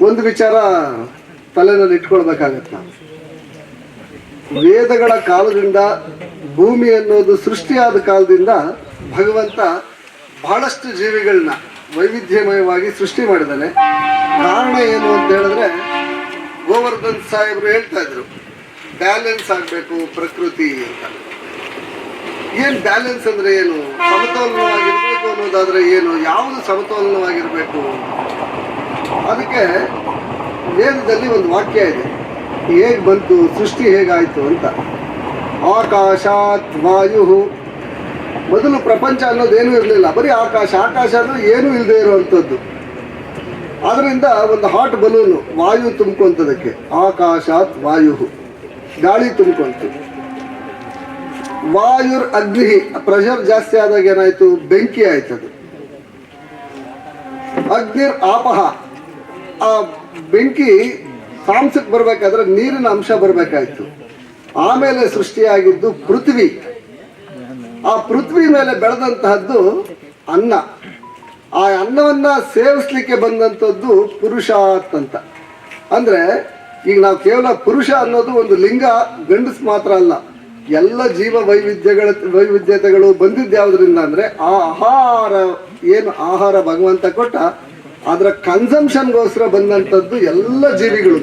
ಒಂದು ವಿಚಾರ ತಲೆನಲ್ಲಿ ಇಟ್ಕೊಳ್ಬೇಕಾಗತ್ತೆ. ವೇದಗಳ ಕಾಲದಿಂದ ಭೂಮಿ ಅನ್ನೋದು ಸೃಷ್ಟಿಯಾದ ಕಾಲದಿಂದ ಭಗವಂತ ಬಹಳಷ್ಟು ಜೀವಿಗಳನ್ನ ವೈವಿಧ್ಯಮಯವಾಗಿ ಸೃಷ್ಟಿ ಮಾಡಿದ್ದಾನೆ ಕಾರಣ ಏನು ಅಂತ ಹೇಳಿದ್ರೆ ಗೋವರ್ಧನ್ ಸಾಹೇಬರು ಹೇಳ್ತಾ ಇದ್ರು, ಬ್ಯಾಲೆನ್ಸ್ ಆಗಬೇಕು ಪ್ರಕೃತಿ ಅಂತ. ಏನು ಬ್ಯಾಲೆನ್ಸ್ ಅಂದ್ರೆ ಏನು? ಸಮತೋಲನವಾಗಿರ್ಬೇಕು ಅನ್ನೋದಾದರೆ ಏನು? ಯಾವುದು ಸಮತೋಲನವಾಗಿರ್ಬೇಕು? ಅದಕ್ಕೆ ವೇದದಲ್ಲಿ ಒಂದು ವಾಕ್ಯ ಇದೆ. ಹೇಗೆ ಬಂತು, ಸೃಷ್ಟಿ ಹೇಗಾಯಿತು ಅಂತ. ಆಕಾಶಾತ್ ವಾಯು. ಮೊದಲು ಪ್ರಪಂಚ ಅನ್ನೋದೇನೂ ಇರಲಿಲ್ಲ. ಬರೀ ಆಕಾಶ. ಆಕಾಶ ಅನ್ನೋದು ಏನೂ ಇಲ್ಲದೆ ಇರುವಂಥದ್ದು. ಅದರಿಂದ ಒಂದು ಹಾಟ್ ಬಲೂನು ವಾಯು ತುಂಬ್ಕೊಂತದಕ್ಕೆ. ಆಕಾಶಾತ್ ವಾಯು. ಗಾಳಿ ತುಂಬ್ಕೊಂತು. ವಾಯುರ್ ಅಗ್ನಿ ಪ್ರೆಷರ್ ಜಾಸ್ತಿ ಆದಾಗ ಏನಾಯಿತು? ಬೆಂಕಿ ಆಯ್ತದು. ಅಗ್ನಿರ್ ಆಪಹ. ಆ ಬೆಂಕಿ ಮಾಂಸಕ್ಕೆ ಬರಬೇಕಾದ್ರೆ ನೀರಿನ ಅಂಶ ಬರಬೇಕಾಯ್ತು. ಆಮೇಲೆ ಸೃಷ್ಟಿಯಾಗಿದ್ದು ಪೃಥ್ವಿ. ಆ ಪೃಥ್ವಿ ಮೇಲೆ ಬೆಳೆದಂತಹದ್ದು ಅನ್ನ. ಆ ಅನ್ನವನ್ನ ಸೇವಿಸ್ಲಿಕ್ಕೆ ಬಂದಂಥದ್ದು ಪುರುಷ ಅಂತ ಅಂದ್ರೆ ಈಗ ನಾವು ಕೇವಲ ಪುರುಷ ಅನ್ನೋದು ಒಂದು ಲಿಂಗ, ಗಂಡಸ್ ಮಾತ್ರ ಅಲ್ಲ. ಎಲ್ಲ ಜೀವ ವೈವಿಧ್ಯಗಳ, ವೈವಿಧ್ಯತೆಗಳು ಬಂದಿದ್ದು ಯಾವುದರಿಂದ ಅಂದ್ರೆ ಆ ಆಹಾರ, ಏನು ಆಹಾರ ಭಗವಂತ ಕೊಟ್ಟ ಅದರ ಕನ್ಸಂಪ್ಷನ್ಗೋಸ್ಕರ ಬಂದಂಥದ್ದು ಎಲ್ಲ ಜೀವಿಗಳು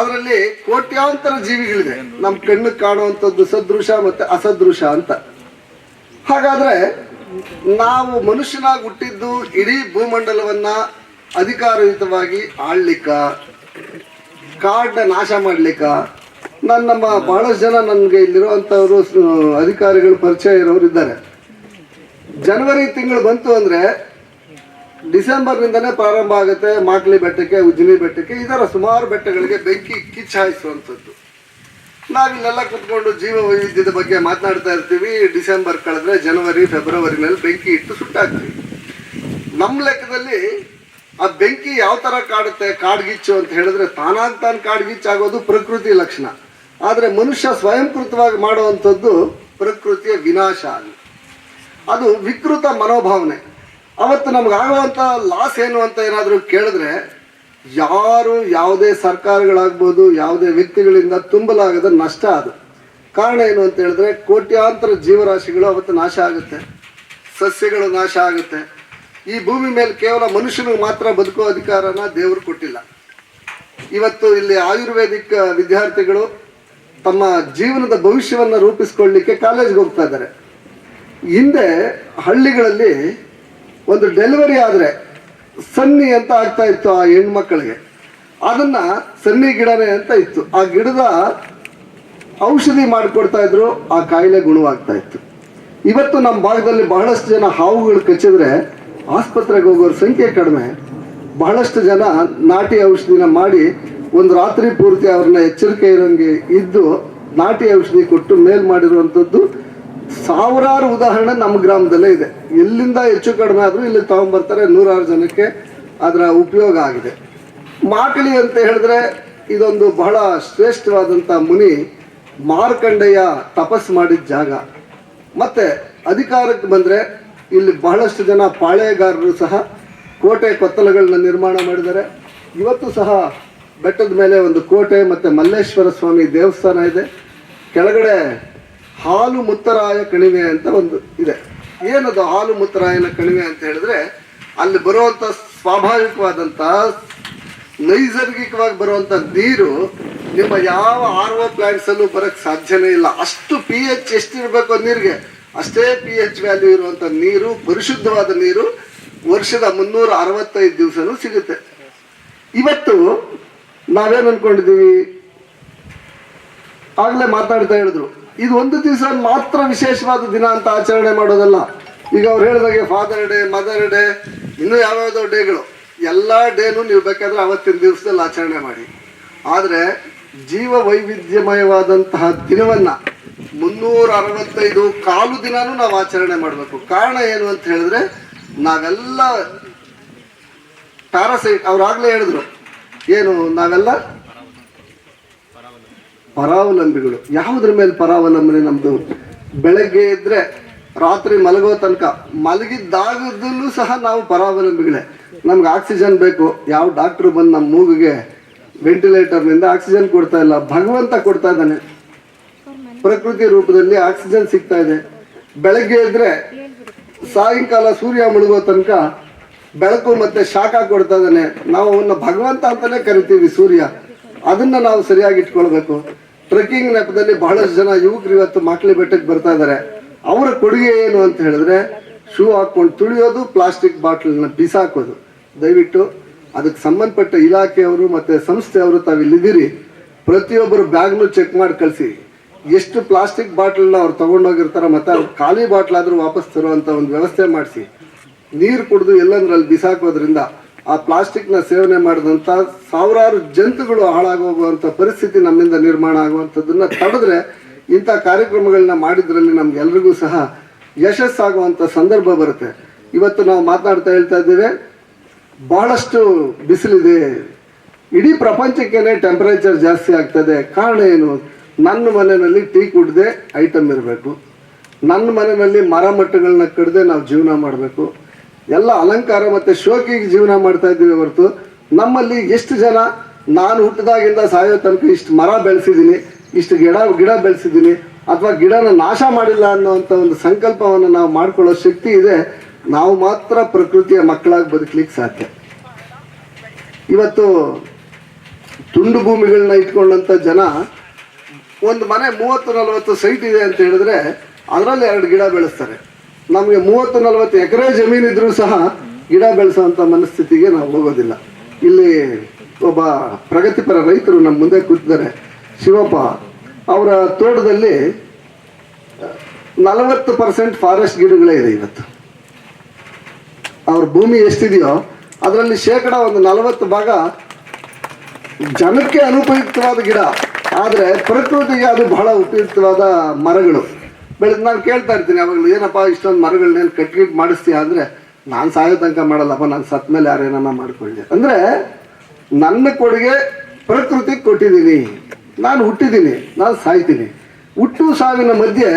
ಅದರಲ್ಲಿ ಕೋಟ್ಯಾಂತರ ಜೀವಿಗಳಿದೆ. ನಮ್ಮ ಕಣ್ಣು ಕಾಣುವಂಥದ್ದು ಸದೃಶ ಮತ್ತೆ ಅಸದೃಶ ಅಂತ. ಹಾಗಾದ್ರೆ ನಾವು ಮನುಷ್ಯನಾಗಿ ಹುಟ್ಟಿದ್ದು ಇಡೀ ಭೂಮಂಡಲವನ್ನ ಅಧಿಕಾರಯುತವಾಗಿ ಆಳ್ಲಿಕ್ಕ ಕಾಡನ್ನ ನಾಶ ಮಾಡ್ಲಿಕ್ಕ ನನ್ನ ನಮ್ಮ ಬಹಳಷ್ಟು ಜನ ನನಗೆ ಇಲ್ಲಿರುವಂಥವರು, ಅಧಿಕಾರಿಗಳು ಪರಿಚಯ ಇರೋರು ಇದ್ದಾರೆ ಜನವರಿ ತಿಂಗಳು ಬಂತು ಅಂದ್ರೆ ಡಿಸೆಂಬರ್ನಿಂದನೇ ಪ್ರಾರಂಭ ಆಗುತ್ತೆ, ಮಾಕ್ಲಿ ಬೆಟ್ಟಕ್ಕೆ, ಉಜ್ಜಿನಿ ಬೆಟ್ಟಕ್ಕೆ ಥರ ಸುಮಾರು ಬೆಟ್ಟಗಳಿಗೆ ಬೆಂಕಿ ಕಿಚ್ಚಾಯಿಸುವಂಥದ್ದು. ನಾವಿಲ್ಲೆಲ್ಲ ಕುತ್ಕೊಂಡು ಜೀವ ವೈವಿಧ್ಯದ ಬಗ್ಗೆ ಮಾತನಾಡ್ತಾ ಇರ್ತೀವಿ. ಡಿಸೆಂಬರ್ ಕಳೆದ್ರೆ ಜನವರಿ, ಫೆಬ್ರವರಿನಲ್ಲಿ ಬೆಂಕಿ ಇಟ್ಟು ಸುಟ್ಟಾಗ್ತೀವಿ. ನಮ್ಮ ಲೆಕ್ಕದಲ್ಲಿ ಆ ಬೆಂಕಿ ಯಾವ ಥರ ಕಾಡುತ್ತೆ, ಕಾಡ್ಗಿಚ್ಚು ಅಂತ ಹೇಳಿದ್ರೆ ತಾನಾಗ್ ತಾನು ಕಾಡ್ಗಿಚ್ಚಾಗೋದು ಪ್ರಕೃತಿ ಲಕ್ಷಣ. ಆದರೆ ಮನುಷ್ಯ ಸ್ವಯಂಕೃತವಾಗಿ ಮಾಡುವಂಥದ್ದು ಪ್ರಕೃತಿಯ ವಿನಾಶ ಅದು ವಿಕೃತ ಮನೋಭಾವನೆ. ಅವತ್ತು ನಮಗಾಗುವಂಥ ಲಾಸ್ ಏನು ಅಂತ ಏನಾದರೂ ಕೇಳಿದ್ರೆ, ಯಾರು ಯಾವುದೇ ಸರ್ಕಾರಗಳಾಗ್ಬೋದು, ಯಾವುದೇ ವ್ಯಕ್ತಿಗಳಿಂದ ತುಂಬಲಾಗದ ನಷ್ಟ ಅದು. ಕಾರಣ ಏನು ಅಂತ ಹೇಳಿದ್ರೆ, ಕೋಟ್ಯಾಂತರ ಜೀವರಾಶಿಗಳು ಅವತ್ತು ನಾಶ ಆಗುತ್ತೆ. ಸಸ್ಯಗಳು ನಾಶ ಆಗುತ್ತೆ. ಈ ಭೂಮಿ ಮೇಲೆ ಕೇವಲ ಮನುಷ್ಯನಿಗೆ ಮಾತ್ರ ಬದುಕೋ ಅಧಿಕಾರನ ದೇವರು ಕೊಟ್ಟಿಲ್ಲ. ಇವತ್ತು ಇಲ್ಲಿ ಆಯುರ್ವೇದಿಕ್ ವಿದ್ಯಾರ್ಥಿಗಳು ತಮ್ಮ ಜೀವನದ ಭವಿಷ್ಯವನ್ನು ರೂಪಿಸ್ಕೊಳ್ಳಿಕ್ಕೆ ಕಾಲೇಜ್ಗೆ ಹೋಗ್ತಾ ಇದ್ದಾರೆ. ಹಿಂದೆ ಹಳ್ಳಿಗಳಲ್ಲಿ ಒಂದು ಡೆಲಿವರಿ ಆದರೆ ಸನ್ನಿ ಅಂತ ಆಗ್ತಾ ಇತ್ತು ಆ ಹೆಣ್ಮಕ್ಕಳಿಗೆ ಅದನ್ನ ಸನ್ನಿ ಗಿಡನೇ ಅಂತ ಇತ್ತು. ಆ ಗಿಡದ ಔಷಧಿ ಮಾಡಿಕೊಡ್ತಾ ಇದ್ರು, ಆ ಕಾಯಿಲೆ ಗುಣವಾಗ್ತಾ ಇತ್ತು. ಇವತ್ತು ನಮ್ಮ ಭಾಗದಲ್ಲಿ ಬಹಳಷ್ಟು ಜನ ಹಾವುಗಳು ಕಚ್ಚಿದ್ರೆ ಆಸ್ಪತ್ರೆಗೆ ಹೋಗೋರ ಸಂಖ್ಯೆ ಕಡಿಮೆ. ಬಹಳಷ್ಟು ಜನ ನಾಟಿ ಔಷಧಿನ ಮಾಡಿ ಒಂದು ರಾತ್ರಿ ಪೂರ್ತಿ ಅವ್ರನ್ನ ಎಚ್ಚರಿಕೆ ಇರೋಂಗೆ ಇದ್ದು ನಾಟಿ ಔಷಧಿ ಕೊಟ್ಟು ಮೇಲ್ ಮಾಡಿರುವಂಥದ್ದು ಸಾವಿರಾರು ಉದಾಹರಣೆ ನಮ್ಮ ಗ್ರಾಮದಲ್ಲೇ ಇದೆ. ಎಲ್ಲಿಂದ ಹೆಚ್ಚು ಕಡಿಮೆ ಆದರೂ ಇಲ್ಲಿ ತಗೊಂಡ್ಬರ್ತಾರೆ ನೂರಾರು ಜನಕ್ಕೆ ಅದರ ಉಪಯೋಗ ಆಗಿದೆ. ಮಾಕಳಿ ಅಂತ ಹೇಳಿದ್ರೆ ಇದೊಂದು ಬಹಳ ಶ್ರೇಷ್ಠವಾದಂಥ ಮುನಿ ಮಾರ್ಕಂಡೆಯ ತಪಸ್ ಮಾಡಿದ ಜಾಗ. ಮತ್ತೆ ಅಧಿಕಾರಕ್ಕೆ ಬಂದರೆ ಇಲ್ಲಿ ಬಹಳಷ್ಟು ಜನ ಪಾಳೆಗಾರರು ಸಹ ಕೋಟೆ ಕೊತ್ತಲಗಳನ್ನ ನಿರ್ಮಾಣ ಮಾಡಿದ್ದಾರೆ. ಇವತ್ತು ಸಹ ಬೆಟ್ಟದ ಮೇಲೆ ಒಂದು ಕೋಟೆ ಮತ್ತು ಮಲ್ಲೇಶ್ವರ ಸ್ವಾಮಿ ದೇವಸ್ಥಾನ ಇದೆ. ಕೆಳಗಡೆ ಹಾಲು ಮುತ್ತರಾಯ ಕಣಿವೆ ಅಂತ ಒಂದು ಇದೆ. ಏನದು ಹಾಲು ಮುತ್ತರಾಯನ ಕಣಿವೆ ಅಂತ ಹೇಳಿದ್ರೆ, ಅಲ್ಲಿ ಬರುವಂಥ ಸ್ವಾಭಾವಿಕವಾದಂಥ ನೈಸರ್ಗಿಕವಾಗಿ ಬರುವಂಥ ನೀರು ನಿಮ್ಮ ಯಾವ ಆರ್ ಒ ಪ್ಲಾಂಟ್ಸಲ್ಲೂ ಬರೋಕ್ಕೆ ಸಾಧ್ಯನೇ ಇಲ್ಲ. ಅಷ್ಟು ಪಿ ಎಚ್ ಎಷ್ಟಿರಬೇಕು ನೀರಿಗೆ, ಅಷ್ಟೇ ಪಿ ಎಚ್ ವ್ಯಾಲ್ಯೂ ಇರುವಂಥ ನೀರು, ಪರಿಶುದ್ಧವಾದ ನೀರು ವರ್ಷದ ಮುನ್ನೂರ ಅರವತ್ತೈದು ದಿವಸನೂ ಸಿಗುತ್ತೆ. ಇವತ್ತು ನಾವೇನು ಅನ್ಕೊಂಡಿದ್ದೀವಿ? ಆಗ್ಲೇ ಮಾತಾಡ್ತಾ ಹೇಳಿದ್ರು. ಇದು ಒಂದು ದಿವಸ ಮಾತ್ರ ವಿಶೇಷವಾದ ದಿನ ಅಂತ ಆಚರಣೆ ಮಾಡೋದಲ್ಲ. ಈಗ ಅವ್ರು ಹೇಳಿದಾಗೆ ಫಾದರ್ ಡೇ ಮದರ್ ಡೇ ಇನ್ನೂ ಯಾವ್ಯಾವುದೋ ಡೇಗಳು. ಎಲ್ಲ ಡೇನು ನೀವು ಬೇಕಾದ್ರೆ ಅವತ್ತಿನ ದಿವಸದಲ್ಲಿ ಆಚರಣೆ ಮಾಡಿ. ಆದರೆ ಜೀವ ವೈವಿಧ್ಯಮಯವಾದಂತಹ ದಿನವನ್ನ ಮುನ್ನೂರ ಅರವತ್ತೈದು ಕಾಲು ದಿನಾನೂ ನಾವು ಆಚರಣೆ ಮಾಡಬೇಕು. ಕಾರಣ ಏನು ಅಂತ ಹೇಳಿದ್ರೆ, ನಾವೆಲ್ಲ ಪ್ಯಾರಾಸೈಟ್ ಆಗಲೇ ಹೇಳಿದ್ರು. ಏನು, ನಾವೆಲ್ಲ ಪರಾವಲಂಬಿಗಳು. ಯಾವುದ್ರ ಮೇಲೆ ಪರಾವಲಂಬನೆ ನಮ್ಮದು ಬೆಳಗ್ಗೆ ಇದ್ರೆ ರಾತ್ರಿ ಮಲಗೋ ತನಕ ಮಲಗಿದ್ದಾಗದಲ್ಲೂ ಸಹ ನಾವು ಪರಾವಲಂಬಿಗಳೇ. ನಮ್ಗೆ ಆಕ್ಸಿಜನ್ ಬೇಕು. ಯಾವ ಡಾಕ್ಟ್ರು ಬಂದು ನಮ್ಮ ಮೂಗಿಗೆ ವೆಂಟಿಲೇಟರ್ನಿಂದ ಆಕ್ಸಿಜನ್ ಕೊಡ್ತಾ ಇಲ್ಲ. ಭಗವಂತ ಕೊಡ್ತಾ ಇದ್ದಾನೆ. ಪ್ರಕೃತಿ ರೂಪದಲ್ಲಿ ಆಕ್ಸಿಜನ್ ಸಿಗ್ತಾ ಇದೆ. ಬೆಳಗ್ಗೆ ಇದ್ರೆ ಸಾಯಂಕಾಲ ಸೂರ್ಯ ಮುಳುಗೋ ತನಕ ಬೆಳಕು ಮತ್ತೆ ಶಾಖ ಕೊಡ್ತಾ ಇದ್ದಾನೆ. ನಾವು ಅವನ್ನ ಭಗವಂತ ಅಂತಲೇ ಕರಿತೀವಿ ಸೂರ್ಯ. ಅದನ್ನ ನಾವು ಸರಿಯಾಗಿ ಇಟ್ಕೊಳ್ಬೇಕು. ಟ್ರೆಕ್ಕಿಂಗ್ ನೆಪದಲ್ಲಿ ಬಹಳಷ್ಟು ಜನ ಯುವಕರು ಇವತ್ತು ಮಕ್ಳಿ ಬೆಟ್ಟಕ್ಕೆ ಬರ್ತಾ ಇದ್ದಾರೆ. ಅವರ ಕೊಡುಗೆ ಏನು ಅಂತ ಹೇಳಿದ್ರೆ ಶೂ ಹಾಕೊಂಡು ತುಳಿಯೋದು, ಪ್ಲಾಸ್ಟಿಕ್ ಬಾಟ್ಲನ್ನ ಬಿಸಾಕೋದು. ದಯವಿಟ್ಟು ಅದಕ್ಕೆ ಸಂಬಂಧಪಟ್ಟ ಇಲಾಖೆಯವರು ಮತ್ತೆ ಸಂಸ್ಥೆಯವರು ತಾವು ಇಲ್ಲಿದ್ದೀರಿ. ಪ್ರತಿಯೊಬ್ಬರು ಬ್ಯಾಗ್ನು ಚೆಕ್ ಮಾಡಿ ಕಳಿಸಿ. ಎಷ್ಟು ಪ್ಲಾಸ್ಟಿಕ್ ಬಾಟ್ಲನ್ನ ಅವ್ರು ತಗೊಂಡೋಗಿರ್ತಾರ ಮತ್ತು ಅವ್ರು ಖಾಲಿ ಬಾಟ್ಲಾದರೂ ವಾಪಸ್ ತರುವಂತ ಒಂದು ವ್ಯವಸ್ಥೆ ಮಾಡಿಸಿ. ನೀರು ಕುಡಿದು ಎಲ್ಲಂದ್ರಲ್ಲಿ ಬಿಸಾಕೋದ್ರಿಂದ ಆ ಪ್ಲಾಸ್ಟಿಕ್ನ ಸೇವನೆ ಮಾಡಿದಂಥ ಸಾವಿರಾರು ಜಂತುಗಳು ಹಾಳಾಗೋಗುವಂಥ ಪರಿಸ್ಥಿತಿ ನಮ್ಮಿಂದ ನಿರ್ಮಾಣ ಆಗುವಂಥದ್ದನ್ನು ತಡೆದ್ರೆ ಇಂಥ ಕಾರ್ಯಕ್ರಮಗಳನ್ನ ಮಾಡಿದ್ರಲ್ಲಿ ನಮ್ಗೆಲ್ರಿಗೂ ಸಹ ಯಶಸ್ಸಾಗುವಂಥ ಸಂದರ್ಭ ಬರುತ್ತೆ. ಇವತ್ತು ನಾವು ಮಾತನಾಡ್ತಾ ಹೇಳ್ತಾ ಇದ್ದೇವೆ, ಬಹಳಷ್ಟು ಬಿಸಿಲಿದೆ. ಇಡೀ ಪ್ರಪಂಚಕ್ಕೇನೆ ಟೆಂಪರೇಚರ್ ಜಾಸ್ತಿ ಆಗ್ತದೆ. ಕಾರಣ ಏನು? ನನ್ನ ಮನೆಯಲ್ಲಿ ಟೀ ಕುಡ್ದೆ ಐಟಮ್ ಇರಬೇಕು. ನನ್ನ ಮನೆಯಲ್ಲಿ ಮರ ಮಟ್ಟಗಳನ್ನ ಕಡ್ದೆ ನಾವು ಜೀವನ ಮಾಡಬೇಕು. ಎಲ್ಲ ಅಲಂಕಾರ ಮತ್ತೆ ಶೋಕಿಗೆ ಜೀವನ ಮಾಡ್ತಾ ಇದ್ದೀವಿ ಹೊರತು. ನಮ್ಮಲ್ಲಿ ಎಷ್ಟು ಜನ ನಾನು ಹುಟ್ಟಿದಾಗಿಂದ ಸಾಯೋ ತನಕ ಇಷ್ಟು ಮರ ಬೆಳೆಸಿದ್ದೀನಿ, ಇಷ್ಟು ಗಿಡ ಗಿಡ ಬೆಳೆಸಿದ್ದೀನಿ ಅಥವಾ ಗಿಡನ ನಾಶ ಮಾಡಿಲ್ಲ ಅನ್ನೋಂಥ ಒಂದು ಸಂಕಲ್ಪವನ್ನು ನಾವು ಮಾಡ್ಕೊಳ್ಳೋ ಶಕ್ತಿ ಇದೆ, ನಾವು ಮಾತ್ರ ಪ್ರಕೃತಿಯ ಮಕ್ಕಳಾಗಿ ಬದುಕಲಿಕ್ಕೆ ಸಾಧ್ಯ. ಇವತ್ತು ತುಂಡು ಭೂಮಿಗಳನ್ನ ಇಟ್ಕೊಂಡಂಥ ಜನ ಒಂದು ಮನೆ ಮೂವತ್ತು ನಲವತ್ತು ಸೈಟ್ ಇದೆ ಅಂತ ಹೇಳಿದ್ರೆ, ಅದರಲ್ಲಿ ಎರಡು ಗಿಡ ಬೆಳೆಸ್ತಾರೆ. ನಮಗೆ ಮೂವತ್ತು ನಲವತ್ತು ಎಕರೆ ಜಮೀನು ಇದ್ರೂ ಸಹ ಗಿಡ ಬೆಳೆಸೋವಂಥ ಮನಸ್ಥಿತಿಗೆ ನಾವು ಹೋಗೋದಿಲ್ಲ. ಇಲ್ಲಿ ಒಬ್ಬ ಪ್ರಗತಿಪರ ರೈತರು ನಮ್ಮ ಮುಂದೆ ಕೂತಿದ್ದಾರೆ. ಶಿವಪ್ಪ, ಅವರ ತೋಟದಲ್ಲಿ ನಲವತ್ತು ಪರ್ಸೆಂಟ್ ಫಾರೆಸ್ಟ್ ಗಿಡಗಳೇ ಇದೆ ಇವತ್ತು. ಅವ್ರ ಭೂಮಿ ಎಷ್ಟಿದೆಯೋ ಅದರಲ್ಲಿ ಶೇಕಡ ಒಂದು ನಲವತ್ತು ಭಾಗ ಜನಕ್ಕೆ ಅನುಪಯುಕ್ತವಾದ ಗಿಡ. ಆದರೆ ಪ್ರಕೃತಿಗೆ ಅದು ಬಹಳ ಉಪಯುಕ್ತವಾದ ಮರಗಳು. ಬೆಳೆದು ನಾನು ಕೇಳ್ತಾ ಇರ್ತೀನಿ ಅವಾಗಲೂ ಏನಪ್ಪ ಇಷ್ಟೊಂದು ಮರಗಳನ್ನೇನು ಕಟ್ಗಿಟ್ ಮಾಡಿಸ್ತೀಯ? ಅಂದರೆ, ನಾನು ಸಾಯೋ ತನಕ ಮಾಡಲ್ಲಪ್ಪ, ನಾನು ಸತ್ ಮೇಲೆ ಯಾರೇನನ್ನ ಮಾಡ್ಕೊಳ್ಳಿ. ಅಂದರೆ, ನನ್ನ ಕೊಡುಗೆ ಪ್ರಕೃತಿಗೆ ಕೊಟ್ಟಿದ್ದೀನಿ. ನಾನು ಹುಟ್ಟಿದ್ದೀನಿ, ನಾನು ಸಾಯ್ತೀನಿ. ಹುಟ್ಟು ಸಾವಿನ ಮಧ್ಯೆ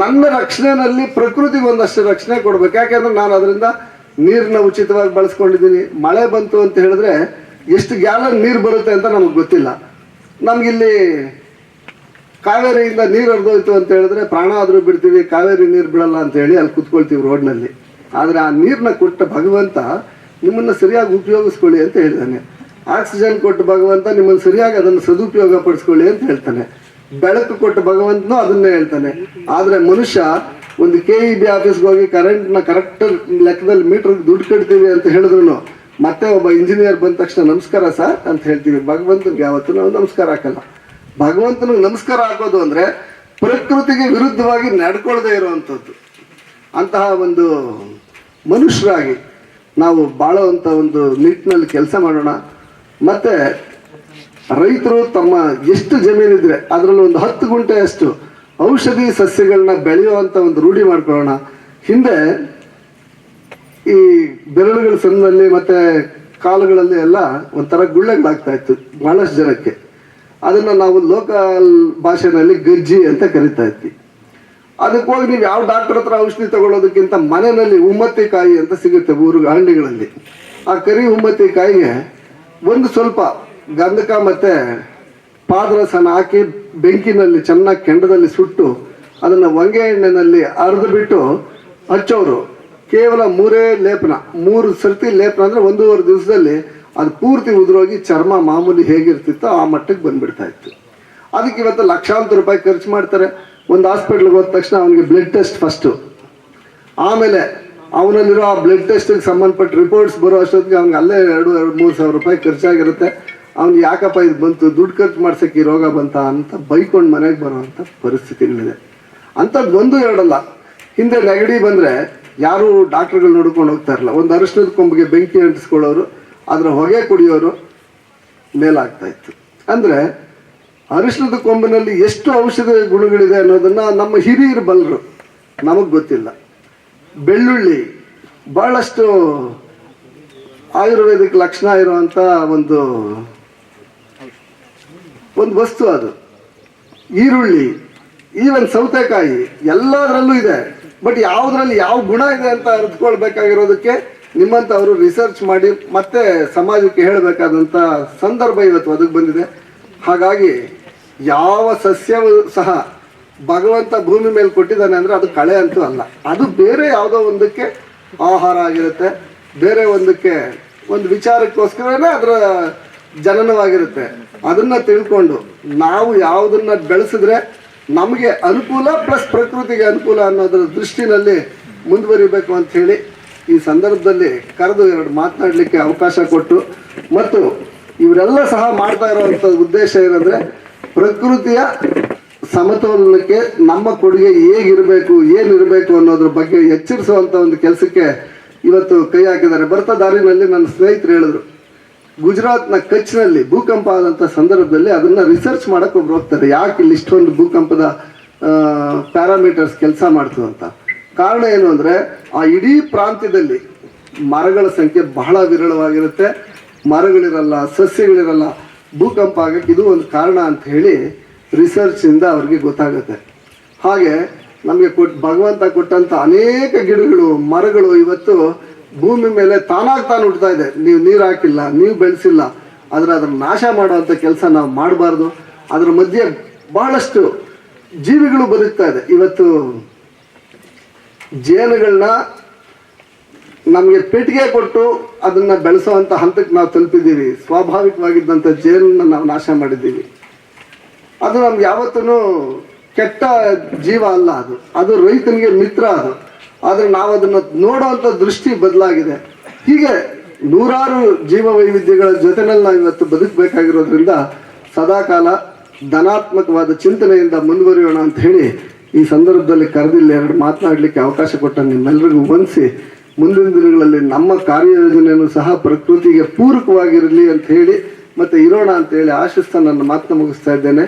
ನನ್ನ ರಕ್ಷಣೆಯಲ್ಲಿ ಪ್ರಕೃತಿಗೆ ಒಂದಷ್ಟು ರಕ್ಷಣೆ ಕೊಡ್ಬೇಕು. ಯಾಕೆಂದ್ರೆ ನಾನು ಅದರಿಂದ ನೀರನ್ನ ಉಚಿತವಾಗಿ ಬಳಸ್ಕೊಂಡಿದ್ದೀನಿ. ಮಳೆ ಬಂತು ಅಂತ ಹೇಳಿದ್ರೆ, ಎಷ್ಟು ಗ್ಯಾಲನ್ ನೀರು ಬರುತ್ತೆ ಅಂತ ನಮಗೆ ಗೊತ್ತಿಲ್ಲ. ನಮಗಿಲ್ಲಿ ಕಾವೇರಿಯಿಂದ ನೀರು ಹರಿದೋಯ್ತು ಅಂತ ಹೇಳಿದ್ರೆ ಪ್ರಾಣ ಆದರೂ ಬಿಡ್ತೀವಿ, ಕಾವೇರಿ ನೀರು ಬಿಡಲ್ಲ ಅಂತ ಹೇಳಿ ಅಲ್ಲಿ ಕುತ್ಕೊಳ್ತೀವಿ ರೋಡ್ನಲ್ಲಿ. ಆದರೆ ಆ ನೀರನ್ನ ಕೊಟ್ಟ ಭಗವಂತ ನಿಮ್ಮನ್ನು ಸರಿಯಾಗಿ ಉಪಯೋಗಿಸ್ಕೊಳ್ಳಿ ಅಂತ ಹೇಳಿದ್ದಾನೆ ಆಕ್ಸಿಜನ್ ಕೊಟ್ಟ ಭಗವಂತ ನಿಮ್ಮನ್ನು ಸರಿಯಾಗಿ ಅದನ್ನು ಸದುಪಯೋಗ ಪಡಿಸ್ಕೊಳ್ಳಿ ಅಂತ ಹೇಳ್ತಾನೆ. ಬೆಳಕು ಕೊಟ್ಟ ಭಗವಂತನೂ ಅದನ್ನೇ ಹೇಳ್ತಾನೆ. ಆದರೆ ಮನುಷ್ಯ ಒಂದು ಕೆ ಇ ಬಿ ಆಫೀಸ್ಗೆ ಹೋಗಿ ಕರೆಂಟ್ನ ಕರೆಕ್ಟ್ ಲೆಕ್ಕದಲ್ಲಿ ಮೀಟ್ರಿಗೆ ದುಡ್ಡು ಕಟ್ತೀವಿ ಅಂತ ಹೇಳಿದ್ರು ಮತ್ತೆ ಒಬ್ಬ ಇಂಜಿನಿಯರ್ ಬಂದ ತಕ್ಷಣ ನಮಸ್ಕಾರ ಸರ್ ಅಂತ ಹೇಳ್ತೀವಿ. ಭಗವಂತನಿಗೆ ಯಾವತ್ತೂ ನಾವು ನಮಸ್ಕಾರ ಹಾಕಲ್ಲ. ಭಗವಂತನಿಗೆ ನಮಸ್ಕಾರ ಹಾಕೋದು ಅಂದ್ರೆ ಪ್ರಕೃತಿಗೆ ವಿರುದ್ಧವಾಗಿ ನಡ್ಕೊಳ್ಳದೆ ಇರುವಂಥದ್ದು. ಅಂತಹ ಒಂದು ಮನುಷ್ಯರಾಗಿ ನಾವು ಬಾಳುವಂಥ ಒಂದು ನಿಟ್ಟಿನಲ್ಲಿ ಕೆಲಸ ಮಾಡೋಣ. ಮತ್ತೆ ರೈತರು ತಮ್ಮ ಎಷ್ಟು ಜಮೀನಿದ್ರೆ ಅದರಲ್ಲಿ ಒಂದು ಹತ್ತು ಗುಂಟೆಯಷ್ಟು ಔಷಧಿ ಸಸ್ಯಗಳನ್ನ ಬೆಳೆಯುವಂಥ ಒಂದು ರೂಢಿ ಮಾಡ್ಕೊಳ್ಳೋಣ. ಹಿಂದೆ ಈ ಬೆರಳುಗಳ ಸಣ್ಣಲ್ಲಿ ಮತ್ತೆ ಕಾಲುಗಳಲ್ಲಿ ಎಲ್ಲ ಒಂಥರ ಗುಳ್ಳೆಗಳಾಗ್ತಾ ಇತ್ತು. ಬಹಳಷ್ಟು ಜನಕ್ಕೆ. ಅದನ್ನ ನಾವು ಲೋಕಲ್ ಭಾಷೆನಲ್ಲಿ ಗಜ್ಜಿ ಅಂತ ಕರಿತಾ ಇದ್ವಿ. ಅದಕ್ಕೆ ಹೋಗಿ ನೀವು ಯಾವ ಡಾಕ್ಟರ್ ಹತ್ರ ಔಷಧಿ ತಗೊಳ್ಳೋದಕ್ಕಿಂತ ಮನೆಯಲ್ಲಿ ಉಮ್ಮತ್ತಿಕಾಯಿ ಅಂತ ಸಿಗುತ್ತೆ ಊರು ಹಳ್ಳಿಗಳಲ್ಲಿ. ಆ ಕರಿ ಉಮ್ಮತ್ತಿಕಾಯಿಗೆ ಒಂದು ಸ್ವಲ್ಪ ಗಂಧಕ ಮತ್ತೆ ಪಾದರಸನ ಹಾಕಿ ಬೆಂಕಿನಲ್ಲಿ ಚೆನ್ನಾಗಿ ಕೆಂಡದಲ್ಲಿ ಸುಟ್ಟು ಅದನ್ನ ಹೊಂಗೆ ಎಣ್ಣೆನಲ್ಲಿ ಅರೆದು ಬಿಟ್ಟು ಹಚ್ಚೋರು. ಕೇವಲ ಮೂರೇ ಲೇಪನ, ಮೂರು ಸರ್ತಿ ಲೇಪನ ಅಂದರೆ ಒಂದೂವರೆ ದಿವಸದಲ್ಲಿ ಅದು ಪೂರ್ತಿ ಉದುರೋಗಿ ಚರ್ಮ ಮಾಮೂಲಿ ಹೇಗಿರ್ತಿತ್ತೋ ಆ ಮಟ್ಟಕ್ಕೆ ಬಂದ್ಬಿಡ್ತಾ ಇತ್ತು. ಅದಕ್ಕೆ ಇವತ್ತು ಲಕ್ಷಾಂತರ ರೂಪಾಯಿ ಖರ್ಚು ಮಾಡ್ತಾರೆ. ಒಂದು ಹಾಸ್ಪಿಟ್ಲಿಗೆ ಹೋದ ತಕ್ಷಣ ಅವನಿಗೆ ಬ್ಲಡ್ ಟೆಸ್ಟ್ ಫಸ್ಟು ಆಮೇಲೆ ಅವನಲ್ಲಿರೋ ಆ ಬ್ಲಡ್ ಟೆಸ್ಟಿಗೆ ಸಂಬಂಧಪಟ್ಟ ರಿಪೋರ್ಟ್ಸ್ ಬರೋ ಅಷ್ಟೊತ್ತಿಗೆ ಅವ್ನಿಗೆ ಅಲ್ಲೇ ಎರಡು ಎರಡು, ಮೂರು ಸಾವಿರ ರೂಪಾಯಿ ಖರ್ಚಾಗಿರುತ್ತೆ. ಅವ್ನಿಗೆ ಯಾಕಪ್ಪ ಇದು ಬಂತು? ದುಡ್ಡು ಖರ್ಚು ಮಾಡ್ಸಕ್ಕೆ ಈ ರೋಗ ಬಂತ ಅಂತ ಬೈಕೊಂಡು ಮನೆಗೆ ಬರುವಂಥ ಪರಿಸ್ಥಿತಿಗಳಿದೆ. ಅಂಥದ್ದು ಒಂದು, ಎರಡಲ್ಲ. ಹಿಂದೆ ನೆಗಡಿ ಬಂದರೆ ಯಾರೂ ಡಾಕ್ಟ್ರುಗಳು ನೋಡ್ಕೊಂಡು ಹೋಗ್ತಾ ಇರಲ್ಲ. ಒಂದು ಅರಿಶಿನದ ಕೊಂಬಿಗೆ ಬೆಂಕಿ ಅಂಟಿಸ್ಕೊಳ್ಳೋರು ಅದರ ಹೊಗೆ ಕುಡಿಯೋರು ಮೇಲಾಗ್ತಾ ಇತ್ತು. ಅಂದರೆ ಅರಿಶಿಣದ ಕೊಂಬಿನಲ್ಲಿ ಎಷ್ಟು ಔಷಧ ಗುಣಗಳಿದೆ ಅನ್ನೋದನ್ನ ನಮ್ಮ ಹಿರಿಯರು ಬಲ್ಲರು ನಮಗೆ ಗೊತ್ತಿಲ್ಲ. ಬೆಳ್ಳುಳ್ಳಿ ಬಹಳಷ್ಟು ಆಯುರ್ವೇದಿಕ್ ಲಕ್ಷಣ ಇರುವಂಥ ಒಂದು ಒಂದು ವಸ್ತು ಅದು. ಈರುಳ್ಳಿ ಈವನ್ ಸೌತೆಕಾಯಿ ಎಲ್ಲದರಲ್ಲೂ ಇದೆ. ಬಟ್ ಯಾವುದ್ರಲ್ಲಿ ಯಾವ ಗುಣ ಇದೆ ಅಂತ ಅರಿತುಕೊಳ್ಬೇಕಾಗಿರೋದಕ್ಕೆ ನಿಮ್ಮಂಥವರು ರಿಸರ್ಚ್ ಮಾಡಿ ಮತ್ತೆ ಸಮಾಜಕ್ಕೆ ಹೇಳಬೇಕಾದಂಥ ಸಂದರ್ಭ ಇವತ್ತು ಒದಗಿ ಬಂದಿದೆ. ಹಾಗಾಗಿ ಯಾವ ಸಸ್ಯವೂ ಸಹ ಭಗವಂತ ಭೂಮಿ ಮೇಲೆ ಕೊಟ್ಟಿದ್ದಾನೆ ಅಂದರೆ ಅದು ಕಳೆ ಅಂತೂ ಅಲ್ಲ. ಅದು ಬೇರೆ ಯಾವುದೋ ಒಂದಕ್ಕೆ ಆಹಾರ ಆಗಿರುತ್ತೆ, ಬೇರೆ ಒಂದಕ್ಕೆ ಒಂದು ವಿಚಾರಕ್ಕೋಸ್ಕರನೇ ಅದರ ಜನನವಾಗಿರುತ್ತೆ. ಅದನ್ನ ತಿಳ್ಕೊಂಡು ನಾವು ಯಾವುದನ್ನ ಬೆಳೆಸಿದ್ರೆ ನಮಗೆ ಅನುಕೂಲ ಪ್ಲಸ್ ಪ್ರಕೃತಿಗೆ ಅನುಕೂಲ ಅನ್ನೋದ್ರ ದೃಷ್ಟಿನಲ್ಲಿ ಮುಂದುವರಿಬೇಕು ಅಂತ ಹೇಳಿ ಈ ಸಂದರ್ಭದಲ್ಲಿ ಕರೆದು ಎರಡು ಮಾತನಾಡಲಿಕ್ಕೆ ಅವಕಾಶ ಕೊಟ್ಟು ಮತ್ತು ಇವರೆಲ್ಲ ಸಹ ಮಾಡ್ತಾ ಇರುವಂತ ಉದ್ದೇಶ ಏನಂದ್ರೆ ಪ್ರಕೃತಿಯ ಸಮತೋಲನಕ್ಕೆ ನಮ್ಮ ಕೊಡುಗೆ ಹೇಗಿರಬೇಕು, ಏನಿರಬೇಕು ಅನ್ನೋದ್ರ ಬಗ್ಗೆ ಎಚ್ಚರಿಸುವಂಥ ಒಂದು ಕೆಲಸಕ್ಕೆ ಇವತ್ತು ಕೈ ಹಾಕಿದ್ದಾರೆ. ಬರ್ತಾ ದಾರಿನಲ್ಲಿ ನನ್ನ ಸ್ನೇಹಿತರು ಹೇಳಿದ್ರು, ಗುಜರಾತ್ನ ಕಚ್ನಲ್ಲಿ ಭೂಕಂಪ ಆದಂಥ ಸಂದರ್ಭದಲ್ಲಿ ಅದನ್ನ ರಿಸರ್ಚ್ ಮಾಡಕ್ ಒಬ್ರು ಹೋಗ್ತಾರೆ. ಯಾಕೆ ಇಲ್ಲಿ ಇಷ್ಟೊಂದು ಭೂಕಂಪದ ಪ್ಯಾರಾಮೀಟರ್ಸ್ ಕೆಲಸ ಮಾಡ್ತದಂತ? ಕಾರಣ ಏನು ಅಂದರೆ, ಆ ಇಡೀ ಪ್ರಾಂತ್ಯದಲ್ಲಿ ಮರಗಳ ಸಂಖ್ಯೆ ಬಹಳ ವಿರಳವಾಗಿರುತ್ತೆ. ಮರಗಳಿರಲ್ಲ, ಸಸ್ಯಗಳಿರಲ್ಲ, ಭೂಕಂಪ ಆಗಕ್ಕೆ ಇದು ಒಂದು ಕಾರಣ ಅಂತ ಹೇಳಿ ರಿಸರ್ಚ್ ಇಂದ ಅವ್ರಿಗೆ ಗೊತ್ತಾಗುತ್ತೆ. ಹಾಗೆ ನಮಗೆ ಕೊಟ್, ಭಗವಂತ ಕೊಟ್ಟಂತ ಅನೇಕ ಗಿಡಗಳು, ಮರಗಳು ಇವತ್ತು ಭೂಮಿ ಮೇಲೆ ತಾನಾಗಿ ತಾನು ಉಡ್ತಾ ಇದೆ. ನೀವು ನೀರು ಹಾಕಿಲ್ಲ, ನೀವು ಬೆಳೆಸಿಲ್ಲ, ಆದರೆ ಅದನ್ನ ನಾಶ ಮಾಡುವಂಥ ಕೆಲಸ ನಾವು ಮಾಡಬಾರ್ದು. ಅದರ ಮಧ್ಯೆ ಬಹಳಷ್ಟು ಜೀವಿಗಳು ಬದುಕ್ತಾ ಇದೆ. ಇವತ್ತು ಜೇನುಗಳನ್ನ ನಮಗೆ ಪೆಟ್ಟಿಗೆ ಕೊಟ್ಟು ಅದನ್ನು ಬೆಳೆಸೋವಂಥ ಹಂತಕ್ಕೆ ನಾವು ತಲುಪಿದ್ದೀವಿ. ಸ್ವಾಭಾವಿಕವಾಗಿದ್ದಂಥ ಜೇನನ್ನು ನಾವು ನಾಶ ಮಾಡಿದ್ದೀವಿ. ಅದು ನಮ್ಗೆ ಯಾವತ್ತೂ ಕೆಟ್ಟ ಜೀವ ಅಲ್ಲ ಅದು. ಅದು ರೈತನಿಗೆ ಮಿತ್ರ ಅದು. ಆದರೆ ನಾವು ಅದನ್ನು ನೋಡುವಂತ ದೃಷ್ಟಿ ಬದಲಾಗಿದೆ. ಹೀಗೆ ನೂರಾರು ಜೀವ ವೈವಿಧ್ಯಗಳ ಜೊತೆನಲ್ಲಿ ನಾವು ಇವತ್ತು ಬದುಕಬೇಕಾಗಿರೋದ್ರಿಂದ ಸದಾಕಾಲ ಧನಾತ್ಮಕವಾದ ಚಿಂತನೆಯಿಂದ ಮುಂದುವರಿಯೋಣ ಅಂತ ಹೇಳಿ ಈ ಸಂದರ್ಭದಲ್ಲಿ ಕರೆದಿಲ್ಲ, ಎರಡು ಮಾತನಾಡಲಿಕ್ಕೆ ಅವಕಾಶ ಕೊಟ್ಟ ನಿಮ್ಮೆಲ್ಲರಿಗೂ ವಂದಿಸಿ ಮುಂದಿನ ದಿನಗಳಲ್ಲಿ ನಮ್ಮ ಕಾರ್ಯಯೋಜನೆಯನ್ನು ಸಹ ಪ್ರಕೃತಿಗೆ ಪೂರಕವಾಗಿರಲಿ ಅಂತ ಹೇಳಿ, ಮತ್ತೆ ಇರೋಣ ಅಂತ ಹೇಳಿ ಆಶಿಸ್ತಾ ನನ್ನ ಮಾತನ್ನ ಮುಗಿಸ್ತಾ ಇದ್ದೇನೆ.